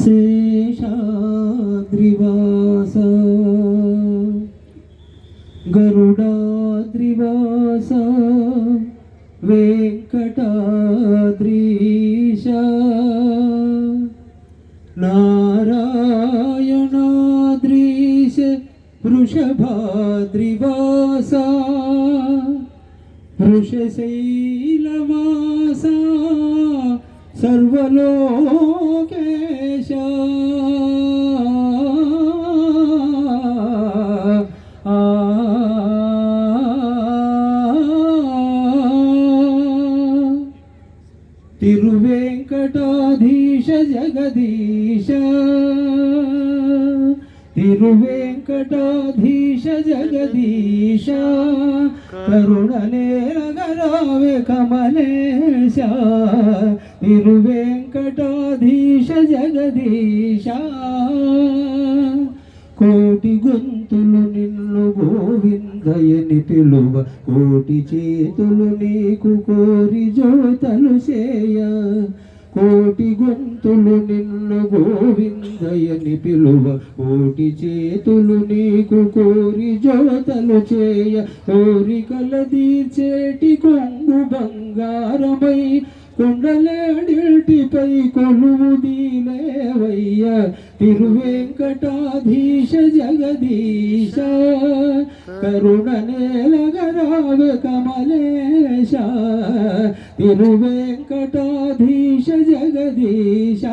शेषाद्रिवास। गरुडाद्रिवास वेङ्कटाद्रीश। नारायणाद्रीश वृषभाद्रिवासा। वृषशैलवासा सर्वलोके తిరువేంకటాధీశ జగదీశ. తిరువేంకటాధీశ జగదీశ. కరుణనేరగరావే కమలేశ తిరువేంకటాధీశ జగదీశ. కోటి గొంతులు గోవిందయని పిలువ కోటి చేతులు నీకు కోరి జోతలు చేయ. కోటి గొంతులు నిన్ను గోవిందయని పిలువ కోటి చేతులు నీకు కోరి జోతలు చేయ. కోరికల దీచేటి కొంగు బంగారమై కొండలేడిటిపై కొలువు దీలేవయ్య. తిరువేంకటాధీశ జగదీశ. కరుణ నేలగరావ కమలేశ తిరువేంకటాధీశ జగదీశ.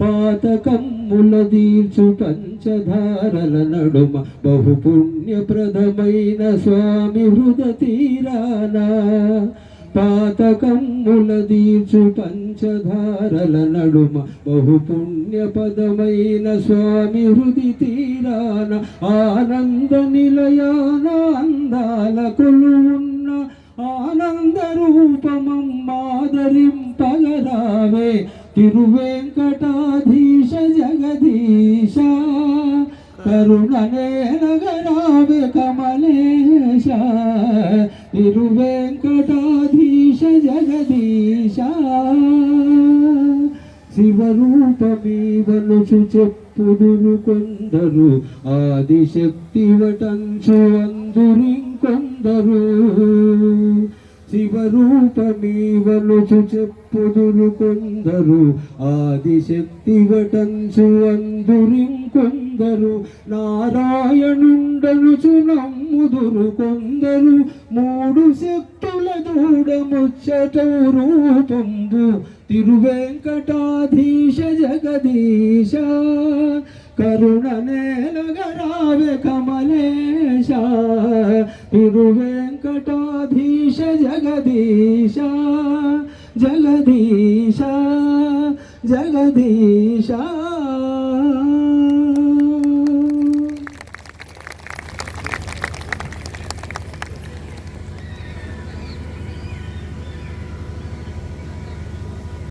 పాతకమ్ముల దీర్చు పంచధారల నడుమ బహుపుణ్యప్రదమైన స్వామి హృద తీరానా పాతకమ్ముల దీచు పంచధారల నడుమ బహుపుణ్యపదమైన స్వామి హృది తీరాన ఆనంద నిలయాన అందాల కొలువున్న ఆనంద రూపమమ్మాదరింపగరావే తిరువేంకటాధీశ జగదీశ కరుణనే నగరావే కమలేశ. తిరువేంకటాధీశ జగదీశ. శివరూపమీవనుచు చెప్పుదురు కొందరు ఆదిశక్తి వటంచు అందురింకొందరు. శివరూపమీవనుచు చెప్పుదురు కొందరు ఆదిశక్తి వటంచు అందురింకొందరు. కొందరు నారాయణుండనుచు నమ్ముదురు కొందరు మూడు శక్తుల దూడముచ్చట రూపంబు తిరువెంకటాధీశ జగదీశ కరుణ నేలగరావె కమలేశ తిరువెంకటాధీశ జగదీశ జగదీశ జగదీశ.